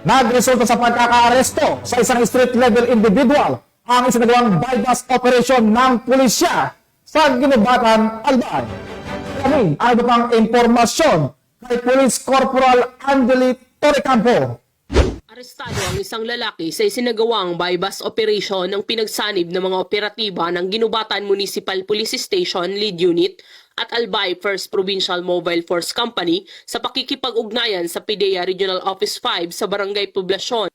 Nagresulta sa pagkakaaresto sa isang street-level individual ang isinagawang bypass operation ng pulisya sa Ginubatan, Albay. Kami ang iba pang impormasyon kay Police Corporal Angeli Torrecampo. Arestado ang isang lalaki sa isinagawang bypass operation ng pinagsanib ng mga operatiba ng Ginubatan Municipal Police Station Lead Unit at Albay First Provincial Mobile Force Company sa pakikipag-ugnayan sa PIDEA Regional Office 5 sa Barangay Poblasyon.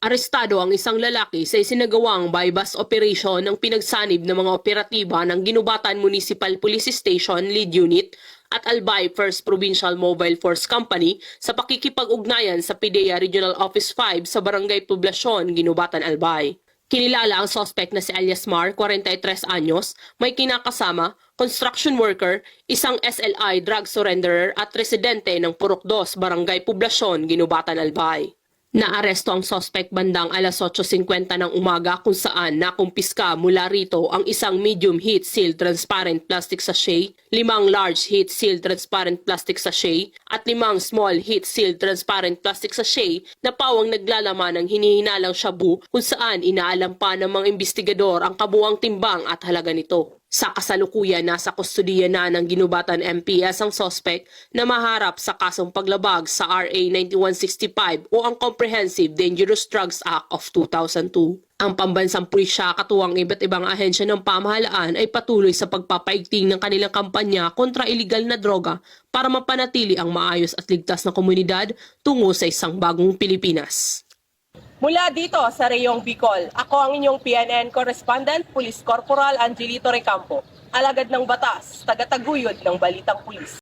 Arestado ang isang lalaki sa isinagawang bypass operation ng pinagsanib ng mga operatiba ng Ginubatan Municipal Police Station Lead Unit at Albay First Provincial Mobile Force Company sa pakikipag-ugnayan sa PIDEA Regional Office 5 sa Barangay Poblasyon, Ginubatan, Albay. Kinilala ang suspect na si Alias Mar, 43 anyos, may kinakasama, construction worker, isang SLI drug surrenderer at residente ng Purok 2, Barangay Poblasyon, Ginubatan, Albay. Naaresto ang suspect bandang alas 8.50 ng umaga kung saan nakumpiska mula rito ang isang medium heat sealed transparent plastic sachet, limang large heat sealed transparent plastic sachet, at limang small heat sealed transparent plastic sachet na pawang naglalaman ng hinihinalang shabu kung saan inaalam pa ng mga investigador ang kabuang timbang at halaga nito. Sa kasalukuyan, nasa kustudiya na ng ginubatan MPS ang sospek na maharap sa kasong paglabag sa RA 9165 o ang Comprehensive Dangerous Drugs Act of 2002. Ang pambansang pulisya katuwang iba't ibang ahensya ng pamahalaan ay patuloy sa pagpapaigting ng kanilang kampanya kontra iligal na droga para mapanatili ang maayos at ligtas na komunidad tungo sa isang bagong Pilipinas. Mula dito sa Reyong Bicol, ako ang inyong PNN correspondent, Police Corporal Angelito Recampo, alagad ng batas, tagataguyod ng Balitang Pulis.